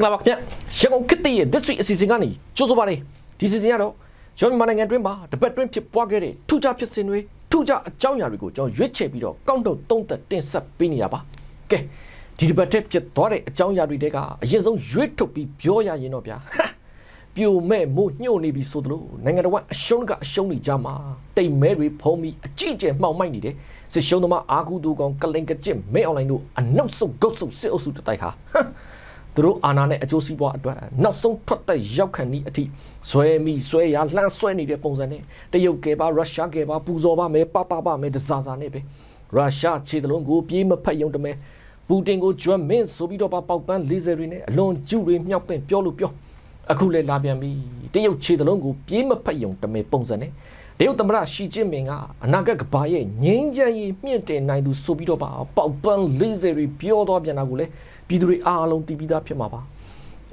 င်္ဂလာပါခင်ဗျရန်ကုန်ကစ်တီရဲ့ this week အစီအစဉ်ကနေကြိုးစားပါလေဒီစီစဉ်ကတော့ရောမြန်မာနိုင်ငံအတွင်းမှာတပတ်အတွင်းဖြစ်ပွားခဲ့တဲ့ထူးခြားဖြစ်စဉ်တွေထူးခြားအကြောင်းအရာတွေကိုကျွန်တော်ရွေးချယ်ပြီးတော့ကောက်တုံသုံးသက်တင်ဆက်ပေးနေရပါကဲဒီတပတ်တည်းဖြစ်သွားတဲ့အကြောင်းအရာတွေတဲကအရင်ဆုံးရွေးထုတ်ပြီးပြောရရင်တော့ဗျာပြိုမဲ့မို့ညှို့နေပြီဆိုသလိုနိုင်ငံတော်ကအရှုံးကအရှုံးတွေကြမှာတိမ်မဲတွေဖုံးပြီးအကြည့်ကျဲမှောက်မိုက်နေတယ်စစ်ရှုံးသမားအာကူတူကောင်ကလင်ကကျစ်မဲအွန်လိုင်းတို့အနှုတ်ဆုပ်ဂုတ်ဆုပ်စစ်အုပ်စုတတိုက်ဟာ သူတို့အာဏာနဲ့အကျိုးစီးပွားအတွက်နောက်ဆုံးထွက်သက်ရောက်ခံဤအထိဇွဲမိဇွဲရလှမ်းဆွဲနေတဲ့ပုံစံနဲ့တရုတ်ကဲပါရုရှားကဲပါပူဇော်ပါမယ်ပပပါမယ်တစားစားနဲ့ပဲရုရှားခြေတလုံးကိုပြေးမဖက်ယုံတမဲပူတင်ကိုကြွမင်းဆိုပြီးတော့ပေါက်ပန်း40တွေနဲ့အလွန်ကျူတွေမြောက်ပင့်ပြောလို့ပြောအခုလဲလာပြန်ပြီတရုတ်ခြေတလုံးကိုပြေးမဖက်ယုံတမဲပုံစံနဲ့ တရုတ်သမ္မတရှီကျင်းမင်ကအနာဂတ်ကဘာရဲ့ငြိမ်းချမ်းရေးမြင့်တင်နိုင်သူဆိုပြီးတော့ပါပေါက်ပန်း40တွေပြောသွားပြန်တာကိုလေပြည်သူတွေအားလုံးသိပြီးသားဖြစ်မှာပါ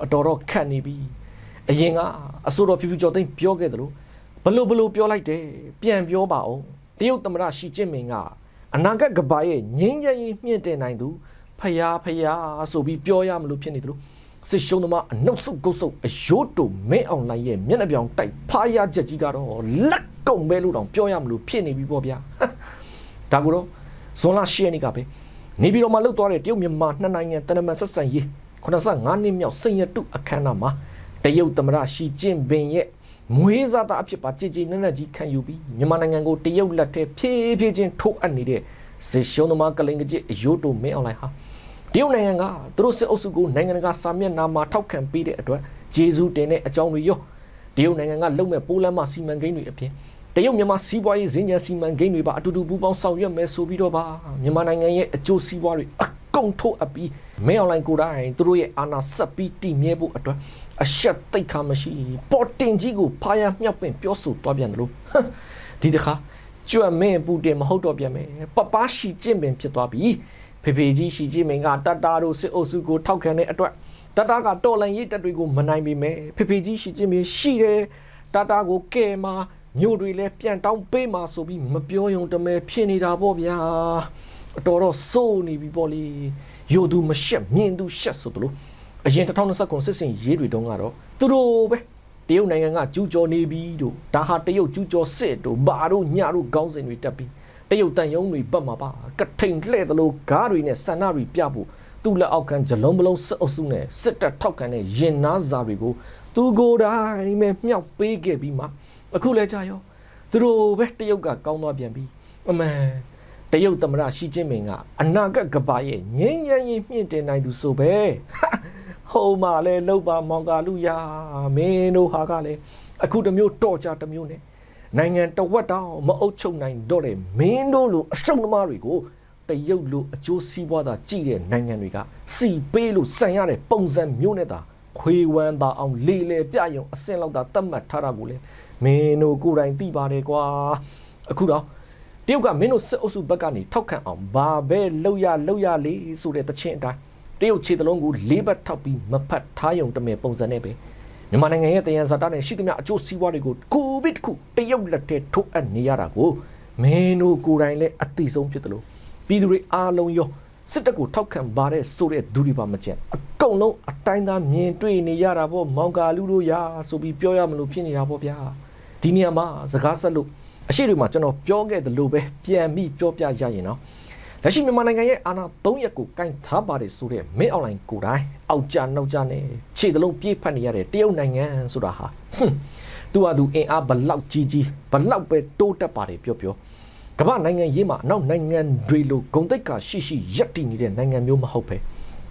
အတော်တော့ခတ်နေပြီအရင်ကအစိုးရဖြူဖြူကျော်သိန်းပြောခဲ့တယ်လို့ဘလို့ဘလို့ပြောလိုက်တယ်ပြန်ပြောပါအောင်တရုတ်သမ္မတရှီကျင်းမင်ကအနာဂတ်ကဘာရဲ့ငြိမ်းချမ်းရေးမြင့်တင်နိုင်သူဖယားဖယားဆိုပြီးပြောရမလို့ဖြစ်နေတယ်လို့ စစ်ရှုံးသမားအနှုတ်ဆုပ်ကုတ်ဆုပ်အယိုးတူမင်းအောင်လိုင်းရဲ့မျက်နှာပြောင်တိုက်ဖားရချက်ကြီးကတော့လက်ကုံပဲလို့တောင်ပြောရမလို့ဖြစ်နေပြီပေါ့ဗျာဒါကိုတော့ဇွန်လ10ရက်နေ့ကပဲနေပြည်တော်မှာလှုပ်သွားတဲ့တရုတ်မြန်မာနှစ်နိုင်ငံတနမဆက်ဆံရေး85နှစ်မြောက်စိန်ရတုအခမ်းအနားမှာတရုတ်သမ္မတရှီကျင်းပင်ရဲ့မွေးစားသားအဖြစ်ပါကြည်ကြည်နက်နက်ကြီးခံယူပြီးမြန်မာနိုင်ငံကိုတရုတ်လက်ထဲဖြည်းဖြည်းချင်းထိုးအပ်နေတဲ့စစ်ရှုံးသမားကလိန်ကကြစ်အယိုးတူမင်းအွန်လိုင်းဟာ တရုတ်နိုင်ငံကသူတို့စစ်အုပ်စုကိုနိုင်ငံတကာစာမျက်နှာမှာထောက်ခံပေးတဲ့အတွက်ဂျေဇူးတင်တဲ့အကြောင်းတွေရောတရုတ်နိုင်ငံကလုံမဲ့ပိုးလမ်းမစီမံကိန်းတွေအပြင်တရုတ်မြန်မာစီးပွားရေးဇင်းညာစီမံကိန်းတွေပါအတူတူပူးပေါင်းဆောင်ရွက်မယ်ဆိုပြီးတော့ပါမြန်မာနိုင်ငံရဲ့အကျိုးစီးပွားတွေအကုန်ထိုးအပ်ပြီးမဲအွန်လိုင်းကိုတိုင်းသူတို့ရဲ့အာဏာဆက်ပြီးတည်မြဲဖို့အတွက်အရှက်တိတ်ခါမရှိပေါ်တင်ကြီးကိုဖားရမြောက်ပင်ပြောဆိုသွားပြန်တယ်လို့ဒီတခါကျွတ်မင်းပူတင်မဟုတ်တော့ပြန်မယ်ပပရှီကျင့်ပင်ဖြစ်သွားပြီ ဖေဖေကြီးရှီကျင့်ပင်ကတတတာတို့စစ်အုပ်စုကိုထောက်ခံတဲ့အတွက်တတကတော်လန်ရေးတပ်တွေကိုမနိုင်ပေမဲ့ဖေဖေကြီးရှီကျင့်ပင်ရှိတယ်တတကိုကဲမှာမြို့တွေလည်းပြန်တောင်းပေးမှာဆိုပြီးမပြောယုံတမဲဖြစ်နေတာပေါ့ဗျာအတော်တော့စိုးနေပြီပေါ့လေယိုသူမရှက်မြင်သူရှက်ဆိုတလို့အရင်2029စစ်စင်ရေးတွေတုန်းကတော့သူတို့ပဲတရုတ်နိုင်ငံကကျူးကျော်နေပြီတို့ဒါဟာတရုတ်ကျူးကျော်စစ်တို့ဘာတို့ညတို့ခေါင်းစဉ်တွေတက်ပြီး တရုတ်တန်ယုံတွေပတ်မှာပါကထိန်လှဲ့သလိုဂါးတွေနဲ့ဆန္ဒတွေပြဖို့သူ့လက်အောက်ခံဂျလုံးမလုံးစစ်အုပ်စုနဲ့စစ်တပ်ထောက်ခံတဲ့ရင်နာစာတွေကိုသူကိုယ်တိုင်ပဲမြောက်ပေးခဲ့ပြီးမှအခုလဲကြာရောသူတို့ပဲတရုတ်ကကောင်းသွားပြန်ပြီအမှန်တရုတ်သမ္မတရှီကျင်းပင်ကအနာဂတ်ကဘာရဲ့ငြိမ်းချမ်းရေးမြင့်တင်နိုင်သူဆိုပဲဟိုမှာလဲလောက်ပါမောင်ကာလူယာမင်းတို့ဟာကလည်းအခုတစ်မျိုးတော့ကြတစ်မျိုးနဲ့ နိုင်ငံတဝက်တောင်မအုပ်ချုပ်နိုင်တော့တဲ့မင်းတို့လိုအရှုံးသမားတွေကိုတရုတ်လိုအကျိုးစီးပွားသာကြည့်တဲ့နိုင်ငံတွေကစီပေးလို့စံရတဲ့ပုံစံမျိုးနဲ့သာခွေဝမ်းသာအောင်လေလေပြယုံအစင်လောက်သာတတ်မှတ်ထားတာကိုလေမင်းတို့ကိုယ်တိုင်သိပါတယ်ကွာအခုတော့တရုတ်ကမင်းတို့စစ်အုပ်စုဘက်ကနေထောက်ခံအောင်ဘာပဲလောက်ရလောက်ရလေးဆိုတဲ့တခြင်းအတိုင်းတရုတ်ခြေတလုံးကိုလေးဘက်ထောက်ပြီးမဖတ်ထားယုံတမယ်ပုံစံနဲ့ပဲ မြန်မာနိုင်ငံရဲ့တယံဇာတာနဲ့ရှိသမျှအကျိုးစီးပွားတွေကိုကိုဗစ်တခုတရုတ်လက်ထဲထိုးအပ်နေရတာကိုမင်းတို့ကိုယ်တိုင်လည်းအသိဆုံးဖြစ်တယ်လို့ပြည်သူတွေအားလုံးရောစစ်တပ်ကိုထောက်ခံပါတဲ့ဆိုတဲ့သူတွေပါမကျန်အကုန်လုံးအတိုင်းသားမြင်တွေ့နေရတာပေါ့မောင်ကာလူတို့ရာဆိုပြီးပြောရမလို့ဖြစ်နေတာပေါ့ဗျာဒီနေရာမှာစကားဆက်လို့အရှိတွေမှာကျွန်တော်ပြောခဲ့သလိုပဲပြန်ပြီးပြောပြရရင်တော့ လက်ရှိမြန်မာနိုင်ငံရဲ့အာဏာ၃ရက်ကိုကင်ထားပါတယ်ဆိုတဲ့မင်းအွန်လိုင်းကိုတိုင်းအောက်ကြနောက်ကြနဲ့ခြေတလုံးပြေးဖတ်နေရတဲ့တရုတ်နိုင်ငံဆိုတာဟာဟွန်းသူဟာသူအင်အားဘလောက်ကြီးကြီးဘလောက်ပဲတိုးတက်ပါတယ်ပြောပြောကမ္ဘာနိုင်ငံရေးမှာအနောက်နိုင်ငံတွေလိုဂုံတိတ်ကရှိရှိရက်တည်နေတဲ့နိုင်ငံမျိုးမဟုတ်ပဲ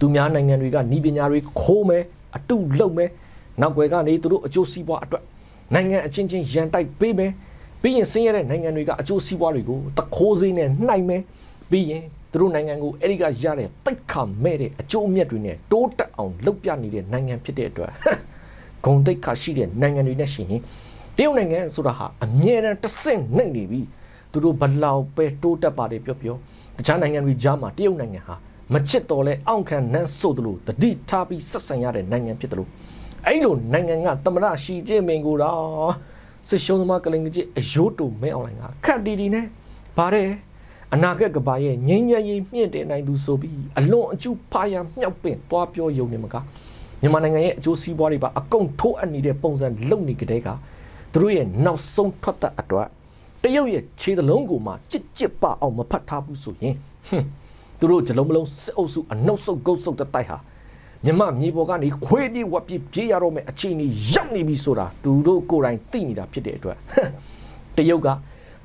သူများနိုင်ငံတွေကဤပညာတွေခိုးမယ်အတုလုပ်မယ်နောက်ွယ်ကနေသူတို့အကျိုးစီးပွားအတွက်နိုင်ငံအချင်းချင်းရန်တိုက်ပေးမယ်ပြီးရင်ဆင်းရဲတဲ့နိုင်ငံတွေကအကျိုးစီးပွားတွေကိုတခိုးစေးနဲ့နှိုက်မယ် ပြီးရင်သူတို့နိုင်ငံကိုအဲ့ဒီကရတဲ့တိတ်ခါမဲ့တဲ့အကျိုးအမြတ်တွေနဲ့တိုးတက်အောင်လုပ်ပြနေတဲ့နိုင်ငံဖြစ်တဲ့အတွက်ဂုံတိတ်ခါရှိတဲ့နိုင်ငံတွေနဲ့ရှင်ရင်တရုတ်နိုင်ငံဆိုတာဟာအမြဲတမ်းတဆင့်နှိမ့်နေပြီသူတို့ဘလောက်ပဲတိုးတက်ပါတယ်ပြောပြောတခြားနိုင်ငံတွေကြားမှာတရုတ်နိုင်ငံဟာမချစ်တော်လဲအောင့်ခံနန်းဆို့တယ်လို့တတိထားပြီးဆက်ဆံရတဲ့နိုင်ငံဖြစ်တယ်လို့အဲ့လိုနိုင်ငံကတမရရှီကျင်းမင်ကိုတော့စစ်ရှုံးသမားကလင်ကြီးအယိုးတူမဲအွန်လိုင်းကခက်တီတီနဲ့ဗါတဲ့ အနာဂတ်ကဘာရဲ့ငြိမ်းချမ်းရေးမြင့်တင်နိုင်သူဆိုပြီးအလွန်အကျူဖားရမြောက်ပင့်သွားပြောယုံနေမှာကမြန်မာနိုင်ငံရဲ့အကျိုးစီးပွားတွေပါအကုန်ထိုးအပ်နေတဲ့ပုံစံလုံနေကြတဲ့ကသူတို့ရဲ့နောက်ဆုံးထွက်သက်အတွက်တရုတ်ရဲ့ခြေသလုံးကိုမှကြစ်ကြစ်ပအောင်မဖတ်ထားဘူးဆိုရင်ဟွန်းသူတို့ဂျလုံးမလုံးစစ်အုပ်စုအနှုတ်ဆုတ်ဂုတ်ဆုတ်တဲ့တိုက်ဟာမြမမြေပေါ်ကနေခွေးပြေးဝက်ပြေးပြေးရတော့မယ်အခြေအနေရောက်နေပြီဆိုတာသူတို့ကိုယ်တိုင်သိနေတာဖြစ်တဲ့အတွက်ဟမ်တရုတ်က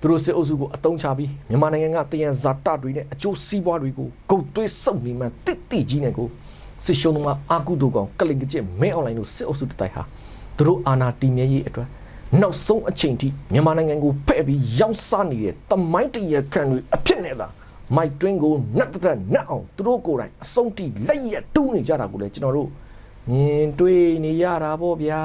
သူတို့စစ်အုပ်စုကိုအတုံးချပြီးမြန်မာနိုင်ငံကတယံဇာတတွေနဲ့အကျိုးစီးပွားတွေကိုဂုတ်သွေးစုပ်နေမှတိတိကြီးနဲ့ကိုစစ်ရှုံးသမားအာကုဒိုကောင်ကလင်ကကျစ်မဲအွန်လိုင်းတို့စစ်အုပ်စုတတိုက်ဟာသူတို့အာဏာတည်မြဲရေးအတွက်နောက်ဆုံးအချိန်ထိမြန်မာနိုင်ငံကိုဖဲ့ပြီးရောင်းစားနေတဲ့တမိုင်းတရခံတွေအဖြစ်နဲ့သာမိုက်တွင်းကိုနတ်တက်နတ်အောင်သူတို့ကိုယ်တိုင်အဆုံးထိလက်ရက်တူးနေကြတာကိုလည်းကျွန်တော်တို့မြင်တွေ့နေရတာပေါ့ဗျာ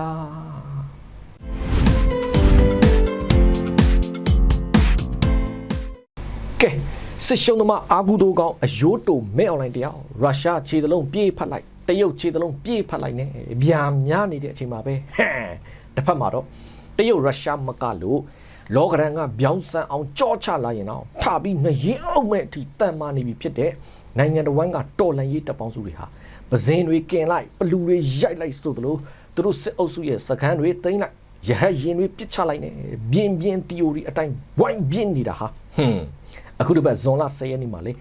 စစ်ရှုံးသမားအာဂူတိုကောင်အယိုးတိုမဲအွန်လိုင်းတရားရုရှားခြေသလုံးပြေးဖတ်လိုက်တရုတ်ခြေသလုံးပြေးဖတ်လိုက်နဲ့ဗျာများနေတဲ့အချိန်မှာပဲဟမ်တစ်ဖက်မှာတော့တရုတ်ရုရှားမကလို့လောကရန်ကပြောင်းဆန်အောင်ကြောချလာရင်တော့ထပြီးနှရင်အောင်မဲ့အထိတန်မာနေပြီဖြစ်တဲ့နိုင်ငံတော်ဝန်ကတော်လန်ရေးတပ်ပေါင်းစုတွေဟာပဇင်းတွေကင်လိုက်ပလူတွေရိုက်လိုက်ဆိုသလိုသူတို့စစ်အုပ်စုရဲ့စကန်းတွေတိမ့်လိုက်ရဟတ်ရင်တွေပစ်ချလိုက်နေပြင်းပြင်း theory အတိုင်းဝိုင်းပြင်းနေတာဟာဟွန်း အခုတစ်ပတ်ဇွန်လ10ရက်နေ့မှာလေ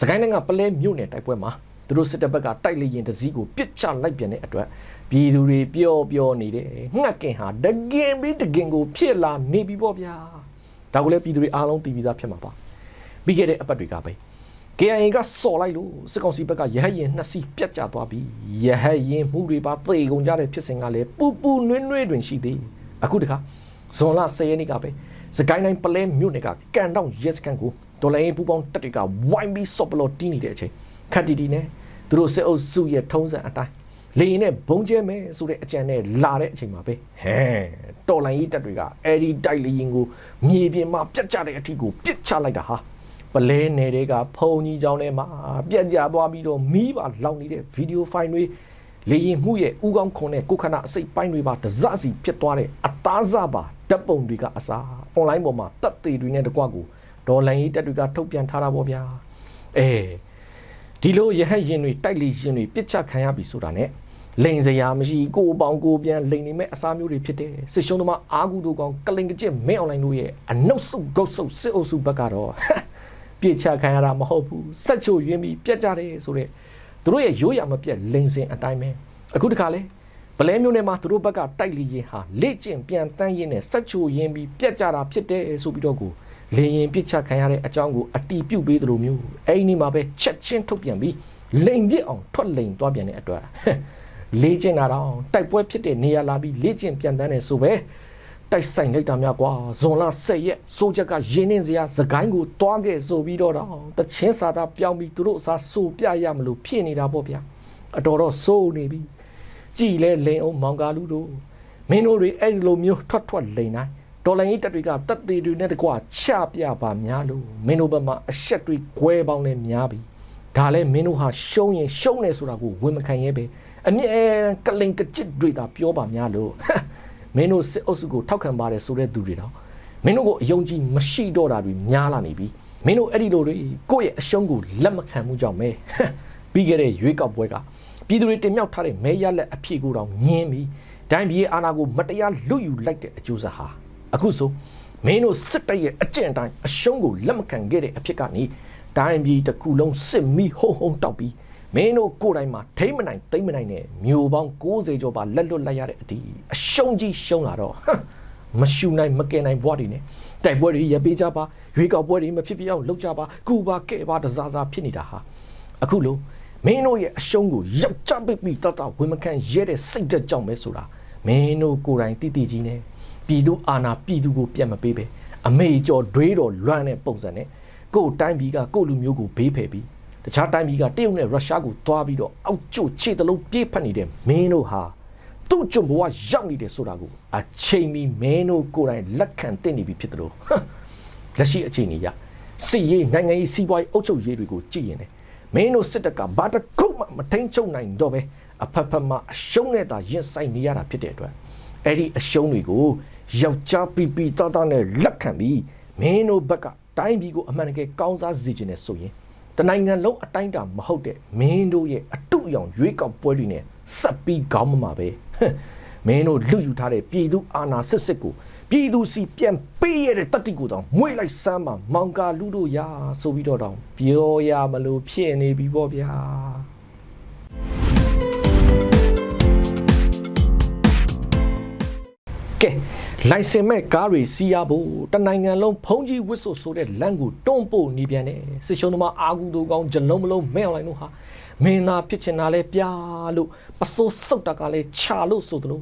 စကိုင်းနိုင်ငံပလဲမြို့နယ်တိုက်ပွဲမှာသူတို့စစ်တပ်ဘက်ကတိုက်လေရင်တစည်းကိုပစ်ချလိုက်ပြန်တဲ့အတွက်ပြည်သူတွေပျော်ပျော်နေတယ်ငှက်ကင်ဟာတကင်ပြီးတကင်ကိုဖြစ်လာနေပြီပေါ့ဗျာဒါကိုလည်းပြည်သူတွေအားလုံးသိပြီးသားဖြစ်မှာပါပြီးခဲ့တဲ့အပတ်တွေကပဲ KIA ကစော်လိုက်လို့စစ်ကောင်စီဘက်ကရဟတ်ရင်နှစ်စီးပြတ်ကျသွားပြီရဟတ်ရင်မှုတွေပါသေကုန်ကြတဲ့ဖြစ်စဉ်ကလည်းပူပူနွေးနွေးတွင်ရှိသေးအခုတခါဇွန်လ10ရက်နေ့ကပဲ စကိုင်းတိုင်းပလဲမြို့နယ်ကကန်တောင်ရဲစခန်းကိုဒေါ်လာရေးပူပေါင်းတက်တွေကဝိုင်းပြီးစော့ပလော်တီးနေတဲ့အချိန်ခက်တီတီနဲ့သူတို့စစ်အုပ်စုရဲ့ထုံးစံအတိုင်းလေရင်နဲ့ဘုံကျဲမယ်ဆိုတဲ့အကြံနဲ့လာတဲ့အချိန်မှာပဲဟဲတော်လိုင်းရေးတက်တွေကအဲ့ဒီတိုက်လေရင်ကိုမြေပြင်မှာပြတ်ကျတဲ့အထိကိုပြစ်ချလိုက်တာဟာပလဲနယ်တွေကဖုံကြီးကြောင်းထဲမှာပြက်ကြသွားပြီးတော့မီးပါလောင်နေတဲ့ဗီဒီယိုဖိုင်တွေ လေရင်မှုရဲ့ဥကောင်းခွန်နဲ့ကိုခဏအစိတ်ပိုင်းတွေပါတစစီဖြစ်သွားတဲ့အသားစားပါဓာတ်ပုံတွေကအစားအွန်လိုင်းပေါ်မှာတက်သေးတွေနဲ့တကွကိုဒေါ်လန်ရေးတက်တွေကထုတ်ပြန်ထားတာပေါ့ဗျာအဲဒီလိုရဟတ်ရင်တွေတိုက်လေရင်တွေပြစ်ချခံရပြီဆိုတာနဲ့လိန်စရာမရှိကိုပေါင်းကိုပြန်လိန်နေမဲ့အစားမျိုးတွေဖြစ်တယ်စစ်ရှုံးသမားအာဂူတို့ကောင်ကလင်ကကျစ်မင်းအွန်လိုင်းတို့ရဲ့အနှုတ်ဆုပ်ဂုတ်ဆုပ်စစ်အုပ်စုဘက်ကတော့ပြစ်ချခံရတာမဟုတ်ဘူးစက်ချိုရင်းပြီးပြက်ကြတယ်ဆိုတော့ သူတို့ရဲ့ရိုးရမပြက်လိန်စင်အတိုင်းပဲအခုတခါလဲဗလဲမျိုးနဲ့မှာသူတို့ဘက်ကတိုက်လီရင်ဟာလေ့ကျင့်ပြန်တန်းရင်းနဲ့စက်ချိုရင်းပြီးပြက်ကြတာဖြစ်တယ်ဆိုပြီးတော့ကိုလေရင်ပြစ်ချခံရတဲ့အကြောင်းကိုအတီးပြုတ်ပေးသလိုမျိုးအဲ့ဒီနေ့မှာပဲချက်ချင်းထုတ်ပြန်ပြီးလိန်ပြစ်အောင်ထွက်လိန်သွားပြန်တဲ့အတွက်လေ့ကျင့်တာတော့တိုက်ပွဲဖြစ်တဲ့နေရာလာပြီးလေ့ကျင့်ပြန်တန်းတယ်ဆိုပဲ တိုက်ဆိုင်လိုက်တာများကွာဇွန်လ10ရက်စိုးချက်ကရင်းနှင်းစရာစကိုင်းကိုတွားခဲ့ဆိုပြီးတော့တော့တချင်းစာသားပြောင်းပြီးသူတို့အစားစိုးပြရမလို့ဖြစ်နေတာပေါ့ဗျာအတော်တော့စိုးနေပြီကြည်လဲလိန်အောင်မောင်ကားလူတို့မင်းတို့တွေအဲ့ဒီလိုမျိုးထွက်ထွက်လိန်တိုင်းဒေါ်လာကြီးတက်တွေကတက်သေးတွေနဲ့တကွာချပြပါများလို့မင်းတို့ဘက်မှာအဆက်တွေ꿰ပေါင်းလဲများပြီဒါလဲမင်းတို့ဟာရှုံးရင်ရှုံးနေဆိုတာကိုဝန်မခံရဲပဲအမြဲကလိန်ကကြစ်တွေတာပြောပါများလို့ မင်းတို့စစ်အုပ်စုကိုထောက်ခံပါတယ်ဆိုတဲ့သူတွေတော့မင်းတို့ကိုအယုံကြည်မရှိတော့တာတွေများလာနေပြီမင်းတို့အဲ့ဒီလိုတွေကိုယ့်ရဲ့အရှုံးကိုလက်မခံမှုကြောင့်ပဲပြီးခဲ့တဲ့ရွေးကောက်ပွဲကပြည်သူတွေတင်မြှောက်ထားတဲ့မဲရလက်အဖြစ်ကိုတောင်ညင်းပြီးဒိုင်းပြည်အာဏာကိုမတရားလွတ်ယူလိုက်တဲ့အကျိုးဆက်ဟာအခုဆိုမင်းတို့စစ်တပ်ရဲ့အကျင့်တိုင်းအရှုံးကိုလက်မခံခဲ့တဲ့အဖြစ်ကနေဒိုင်းပြည်တစ်ခုလုံးစစ်မီဟုံဟုံတောက်ပြီး မင်းတို့ကိုယ်တိုင်မှာထိမ့်မနိုင်သိမ့်မနိုင်နဲ့မျိုးပေါင်း60ကျော်ပါလက်လွတ်လိုက်ရတဲ့အတီးအရှုံးကြီးရှုံးလာတော့မရှူနိုင်မကယ်နိုင်ဘွားတွေနဲ့တိုက်ပွဲတွေရပေးကြပါရွေးကောက်ပွဲတွေမဖြစ်ပြအောင်လုပ်ကြပါကူပါကဲ့ပါတစားစားဖြစ်နေတာဟာအခုလို့မင်းတို့ရဲ့အရှုံးကိုရောက်ကြပိတ်ပြီးတတ်တဝင်းမခံရဲတဲ့စိတ်ဓာတ်ကြောင့်ပဲဆိုတာမင်းတို့ကိုယ်တိုင်တိတိကြီးနဲ့ပြည်သူအာဏာပြည်သူကိုပြတ်မပေးပဲအမေကျော်ဒွေးတော်လွမ်းတဲ့ပုံစံနဲ့ကိုယ်တိုင်းပြည်ကကိုယ့်လူမျိုးကိုဘေးဖယ်ပြီး တခြားတိုင်းပြည်ကတရုတ်နဲ့ရုရှားကိုတွားပြီးတော့အောက်ကျခြေတလုံးပြေးဖက်နေတဲ့မင်းတို့ဟာသူ့ကျွံဘဝရောက်နေတယ်ဆိုတာကိုအချိန်မီမင်းတို့ကိုယ်တိုင်လက်ခံသိနေပြီဖြစ်တယ်လို့လက်ရှိအခြေအနေရစစ်ရေးနိုင်ငံရေးစီးပွားရေးအုပ်ချုပ်ရေးတွေကိုကြည့်ရင်လည်းမင်းတို့စစ်တပ်ကဘာတစ်ခုမှမထိန်ချုပ်နိုင်တော့ပဲအဖက်ဖက်မှအရှုံးနဲ့သာရင်ဆိုင်နေရတာဖြစ်တဲ့အတွက်အဲ့ဒီအရှုံးတွေကိုယောက်ျားပီပီတာတာနဲ့လက်ခံပြီးမင်းတို့ဘက်ကတိုင်းပြည်ကိုအမှန်တကယ်ကောင်းစားစေခြင်းနဲ့ဆိုရင် တတနိုင်ငံလုံးအတိုင်းအတာမဟုတ်တဲ့မင်းတို့ရဲ့အတုအယောင်ရွေးကောက်ပွဲတွေနဲ့ဆက်ပြီးခေါင်းမမှာပဲဟမ်မင်းတို့လူယူထားတဲ့ပြည်သူအာဏာစစ်စစ်ကိုပြည်သူစီပြန်ပေးရတဲ့တတိကိုတောင်မွေးလိုက်စမ်းမှာမောင်ကာလူတို့ရာဆိုပြီးတော့တောင်ပြောရမလို့ဖြစ်နေပြီပေါ့ဗျာ ကဲလိုင်စင်မဲ့ကားတွေစီးရဖို့တနိုင်ငံလုံးဖုံးကြီးဝစ်ဆိုဆိုတဲ့လမ်းကိုတွန်းပို့နေပြန်တယ်စစ်ရှုံးသမားအာဂူတို့ကောင်ဂျလုံးမလုံးမဲအောင်လိုက်တို့ဟာမင်းသားဖြစ်ချင်တာလဲပြားလို့ပစိုးစုတ်တာကလည်းခြာလို့ဆိုသလို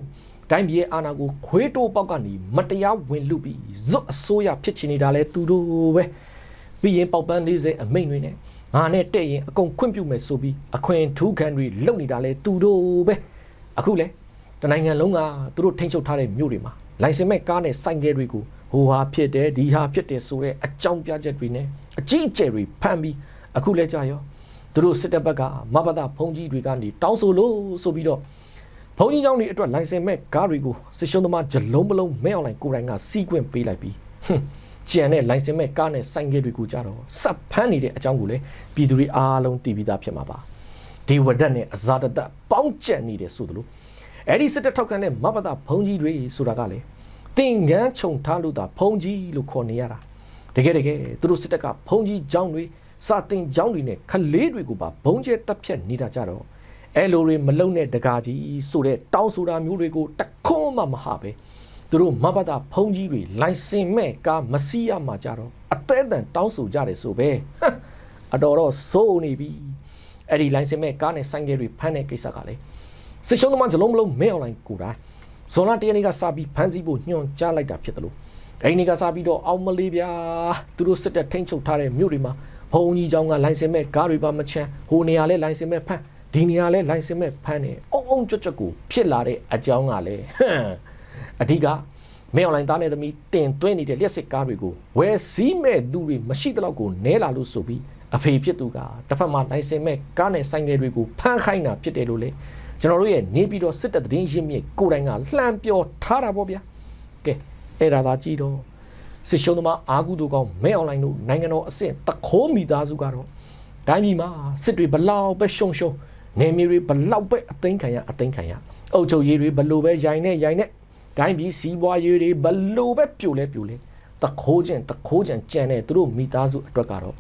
တိုင်းပြည်ရဲ့အာဏာကိုခွေးတိုးပေါက်ကနေမတရားဝင်လူပြီးဇွတ်အစိုးရဖြစ်ချင်နေတာလဲသူတို့ပဲပြီးရင်ပေါက်ပန်း40အမိန့်တွေနဲ့ငါနဲ့တဲ့ရင်အကုန်ခွင့်ပြုမယ်ဆိုပြီးအခွင့်ထူးခံတွေလုပ်နေတာလဲသူတို့ပဲအခုလဲ တနိုင်ငံလုံးကသူတို့ထိန်းချုပ်ထားတဲ့မြို့တွေမှာလိုင်စင်မဲ့ကားနဲ့စိုင်ကယ်တွေကိုဟိုဟာဖြစ်တယ်ဒီဟာဖြစ်တယ်ဆိုတဲ့အကြောင်းပြချက်တွေနဲ့အကြီးအကျယ်တွေဖမ်းပြီးအခုလဲကြာရောသူတို့စစ်တပ်ဘက်ကမဘတာဖုန်ကြီးတွေကနေတောင်းဆိုလို့ဆိုပြီးတော့ဖုန်ကြီးเจ้าတွေအတွက်လိုင်စင်မဲ့ကားတွေကိုစစ်ရှုံးသမားဂျလုံးမလုံးမဲအောင်လိုက်ကိုယ်တိုင်ကစီးကွင့်ပေးလိုက်ပြီးဟွန်းကျန်တဲ့လိုင်စင်မဲ့ကားနဲ့စိုင်ကယ်တွေကိုကြတော့စပ်ဖမ်းနေတဲ့အကြောင်းကိုလည်းပြည်သူတွေအားလုံးသိပြီးသားဖြစ်မှာပါဒီဝဒတ်နဲ့အဇာတတပေါင်းကျက်နေတယ်ဆိုသလို အဲ့ဒီစစ်တပ်ထောက်ခံတဲ့မဘတာဘုံကြီးတွေဆိုတာကလေတင်ငန်းခြုံထားလို့တာဘုံကြီးလို့ခေါ်နေရတာတကယ်တကယ်သူတို့စစ်တပ်ကဘုံကြီးကြောင်းတွေစာတင်ကြောင်းတွေနဲ့ခလေးတွေကိုပါဘုံကျဲတက်ဖြတ်နေတာကြတော့အဲ့လိုတွေမလုံတဲ့တကားကြီးဆိုတဲ့တောင်းဆိုတာမျိုးတွေကိုတခွန်းမှမဟာပဲသူတို့မဘတာဘုံကြီးတွေလိုင်စင်မဲ့ကားမစီးရမှာကြတော့အသေးအတန်တောင်းဆိုကြတယ်ဆိုပဲဟမ်အတော်တော့စိုးနေပြီအဲ့ဒီလိုင်စင်မဲ့ကားနဲ့ဆိုင်ကယ်တွေဖမ်းတဲ့ကိစ္စကလည်း စစ်ရှုံးသမားဂျလုံးမလုံးမဲအွန်လိုင်းကိုတိုင်းဇွန်လတရနေ့ကစပြီးဖမ်းဆီးဖို့ညွှန်ကြားလိုက်တာဖြစ်တယ်လို့အဲ့ဒီနေ့ကစပြီးတော့အောင်မလေးဗျာသူတို့စစ်တပ်ထိန်းချုပ်ထားတဲ့မြို့တွေမှာဘုံကြီးကျောင်းကလိုင်စင်မဲ့ကားတွေပါမချမ်းဟိုနေရာလဲလိုင်စင်မဲ့ဖမ်းဒီနေရာလဲလိုင်စင်မဲ့ဖမ်းနေအုံအုံကြွကြွကိုဖြစ်လာတဲ့အကြောင်းကလည်းဟမ်အဓိကမဲအွန်လိုင်းသားနဲ့သမီးတင်သွင်းနေတဲ့လျှက်စစ်ကားတွေကိုဝယ်စည်းမဲ့သူတွေမရှိတဲ့လောက်ကိုနဲလာလို့ဆိုပြီးအဖေဖြစ်သူကတစ်ဖက်မှာလိုင်စင်မဲ့ကားနဲ့ဆိုင်ကယ်တွေကိုဖမ်းခိုင်းတာဖြစ်တယ်လို့လေ ကျွန်တော်တို့ရဲ့နေပြီးတော့စစ်တပ်သတင်းရင်းမြစ်ကိုယ်တိုင်ကလှမ်းပြောထားတာပေါ့ဗျာကဲအဲ့ဒါသာကြည့်တော့စစ်ရှုံးသမားအာဂုတို့ကောင်မဲအွန်လိုင်းတို့နိုင်ငံတော်အဆင့်တခိုးမိသားစုကတော့တိုင်းပြည်မှာစစ်တွေဘလောက်ပဲရှုံရှုံနေမြေတွေဘလောက်ပဲအသိမ်းခံရအသိမ်းခံရအုပ်ချုပ်ရေးတွေဘလို့ပဲရိုင်နေရိုင်နေတိုင်းပြည်စီးပွားရေးတွေဘလို့ပဲပြိုလဲပြိုလဲတခိုးကျင်တခိုးကျင်ကြံတဲ့သူတို့မိသားစုအတွက်ကတော့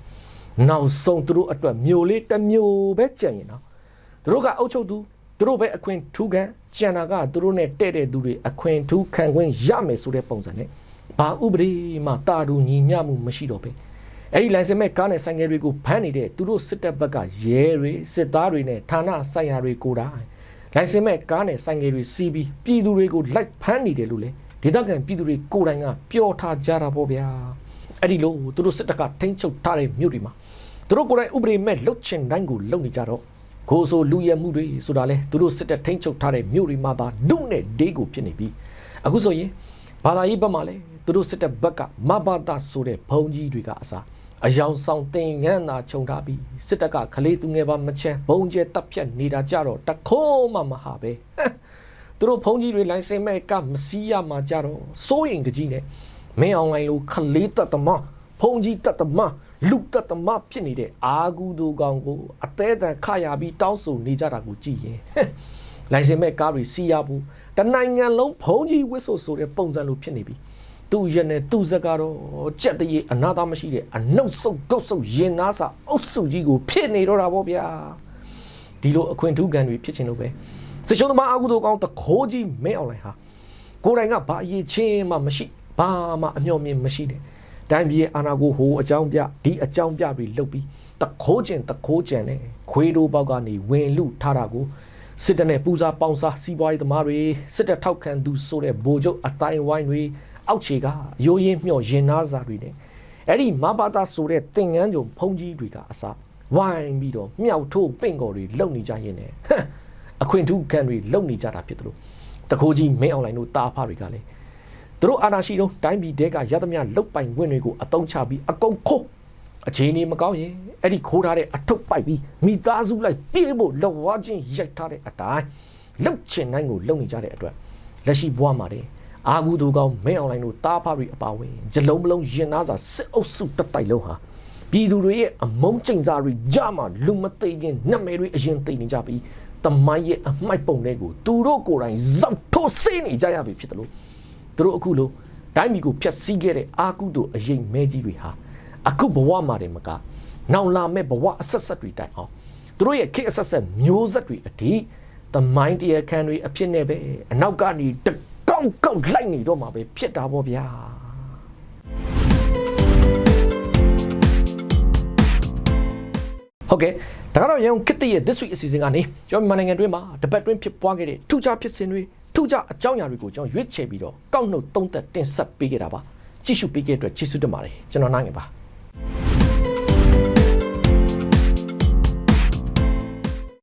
နောက်ဆုံးသူတို့အတွက်မျိုးလေးတစ်မျိုးပဲကြံရင်တော့သူတို့ကအုပ်ချုပ်သူ သူတို့ပဲအခွင့်ထူးခံကျန်တာကသူတို့နဲ့တဲ့တဲ့သူတွေအခွင့်ထူးခံခွင့်ရမယ်ဆိုတဲ့ပုံစံနဲ့ဘာဥပဒေမှတာတူညီမျှမှုမရှိတော့ပဲအဲ့ဒီလိုင်စင်မဲ့ကားနဲ့ဆိုင်ငယ်တွေကိုဖမ်းနေတဲ့သူတို့စစ်တပ်ဘက်ကရဲတွေစစ်သားတွေနဲ့ဌာနဆိုင်ရာတွေကိုယ်တိုင်လိုင်စင်မဲ့ကားနဲ့ဆိုင်ငယ်တွေစီးပြီးပြည်သူတွေကိုလိုက်ဖမ်းနေတယ်လို့လေဒေသခံပြည်သူတွေကိုယ်တိုင်ကပြောထားကြတာပေါ့ဗျာအဲ့ဒီလိုသူတို့စစ်တပ်ကထိန်းချုပ်ထားတဲ့မြို့တွေမှာသူတို့ကိုယ်တိုင်ဥပဒေမဲ့လှုပ်ချင်တိုင်းကိုလုပ်နေကြတော့ ကိုဆိုလူရဲမှုတွေဆိုတာလဲသူတို့စစ်တပ်ထိန်းချုပ်ထားတဲ့မြို့တွေမှာသာဒုနဲ့ဒေးကိုဖြစ်နေပြီအခုဆိုရင်ဘာသာရေးဘက်မှာလဲသူတို့စစ်တပ်ဘက်ကမဘာတာဆိုတဲ့ဘုံကြီးတွေကအစားအယောင်ဆောင်တင်ငန်းသာခြုံထားပြီးစစ်တပ်ကခလေးသူငယ်ပါမချမ်းဘုံကျဲတပ်ဖြတ်နေတာကြတော့တခိုးမှမဟာပဲသူတို့ဖုန်းကြီးတွေလိုင်စင်မဲ့ကမစီးရမှာကြတော့စိုးရင်တကြီးနဲ့မင်းအွန်လိုင်းလိုခလေးတတ်တမဖုန်းကြီးတတ်တမ လူတတ်တမဖြစ်နေတဲ့အာဂူတို့ကောင်ကိုအသေးအံခရပြီးတောင်းဆိုနေကြတာကိုကြည့်ရင်ဟဲ့လိုင်စင်မဲ့ကားတွေစီးရဘူးတနိုင်ငံလုံးဖုန်းကြီးဝစ်ဆိုဆိုတဲ့ပုံစံလိုဖြစ်နေပြီသူ့ရက်နဲ့သူ့ဇက်ကတော့ကြက်တရေအနာသားမရှိတဲ့အနှုတ်ဆုပ်ဂုတ်ဆုပ်ရင်နာစာအုပ်စုကြီးကိုဖြစ်နေတော့တာပေါ့ဗျာဒီလိုအခွင့်ထူးခံတွေဖြစ်ချင်လို့ပဲစစ်ရှုံးသမားအကုသိုလ်ကောင်းတခိုးကြီးမင်းအောင်လိုင်းဟာကိုယ်တိုင်ကဘာအရေးချင်းမှမရှိဘာမှအမျှော်မြင်မရှိတဲ့ တိုင်းပြည်ရဲ့အာဏာကိုဟိုအကြောင်းပြဒီအကြောင်းပြပြီးလှုပ်ပြီးတခိုးကျင်တခိုးကျင်နဲ့ခွေးတို့ဘောက်ကနေဝင်လူထားတာကိုစစ်တပ်နဲ့ပူဇာပေါင်းစားစီးပွားရေးသမားတွေစစ်တပ်ထောက်ခံသူဆိုတဲ့ဗိုလ်ချုပ်အတိုင်းဝိုင်းတွေအောက်ခြေကရိုးရင်းမျှော်ရင်နာစာတွေနဲ့အဲ့ဒီမဘာသာဆိုတဲ့တင်ငန်းကြုံဖုံးကြီးတွေကအစားဝိုင်းပြီးတော့မြောက်ထိုးပင့်ကော်တွေလုံနေကြရင်လည်းဟမ်အခွင့်ထူးခံတွေလုံနေကြတာဖြစ်တယ်လို့တခိုးကြီးမင်းအောင်လိုင်းတို့တာဖာတွေကလည်း သူတို့အာဏာရှိတော့တိုင်းပြည်တဲကရသမျှလုတ်ပိုင်ခွင့်တွေကိုအတုံးချပြီးအကုန်ခိုးအခြေအနေမကောင်းရင်အဲ့ဒီခိုးထားတဲ့အထုပ်ပိုက်ပြီးမိသားစုလိုက်ပြေးဖို့လောဝါချင်းရိုက်ထားတဲ့အတိုင်းလုတ်ချင်တိုင်းကိုလုံနေကြတဲ့အတွက်လက်ရှိဘဝမှာတဲ့အာဂူတူကောင်မင်းအွန်လိုင်းတို့တားဖားတွေအပါဝင်ဂျလုံးမလုံးရင်နာစာစစ်အုပ်စုတက်တိုက်လုံးဟာပြည်သူတွေရဲ့အမုန်းကျိန်စာတွေကြမှာလူမသိခြင်းနတ်မဲတွေအရင်သိနေကြပြီးတမိုင်းရဲ့အမိုက်ပုံတွေကိုသူတို့ကိုယ်တိုင်ဇောက်ထိုးစေးနေကြရပြီဖြစ်တယ်လို့ သူတို့အခုလို့တိုင်းပြည်ကိုဖျက်ဆီးခဲ့တဲ့အာကုတို့အရင်မဲကြီးတွေဟာအခုဘဝမှာတည်းမကနောင်လာမဲ့ဘဝအဆက်ဆက်တွေတိုင်အောင်သူတို့ရဲ့ခေတ်အဆက်ဆက်မျိုးဆက်တွေအထိတမိုင်းတရားခံတွေအဖြစ်နဲ့ပဲအနောက်ကနေတကောက်ကောက်လိုက်နေတော့မှာပဲဖြစ်တာပေါ့ဗျာဟုတ်ကဲ့ဒါကတော့ရန်ကုန်ကစ်တရဲ့ this week အစီအစဉ်ကနေကျွန်တော်မြန်မာနိုင်ငံတွင်းမှာတပတ်တွင်းဖြစ်ပွားခဲ့တဲ့ထူးခြားဖြစ်စဉ်တွေ ထူးခြားအကြောင်းအရာတွေကိုကျွန်တော်ရွေးချယ်ပြီးတော့ကောက်နှုတ်သုံးသက်တင်ဆက်ပေးခဲ့တာပါကြည့်ရှုပေးခဲ့တဲ့အတွက်ကျေးဇူးတင်ပါတယ်ကျွန်တော်နိုင်ငယ်ပါ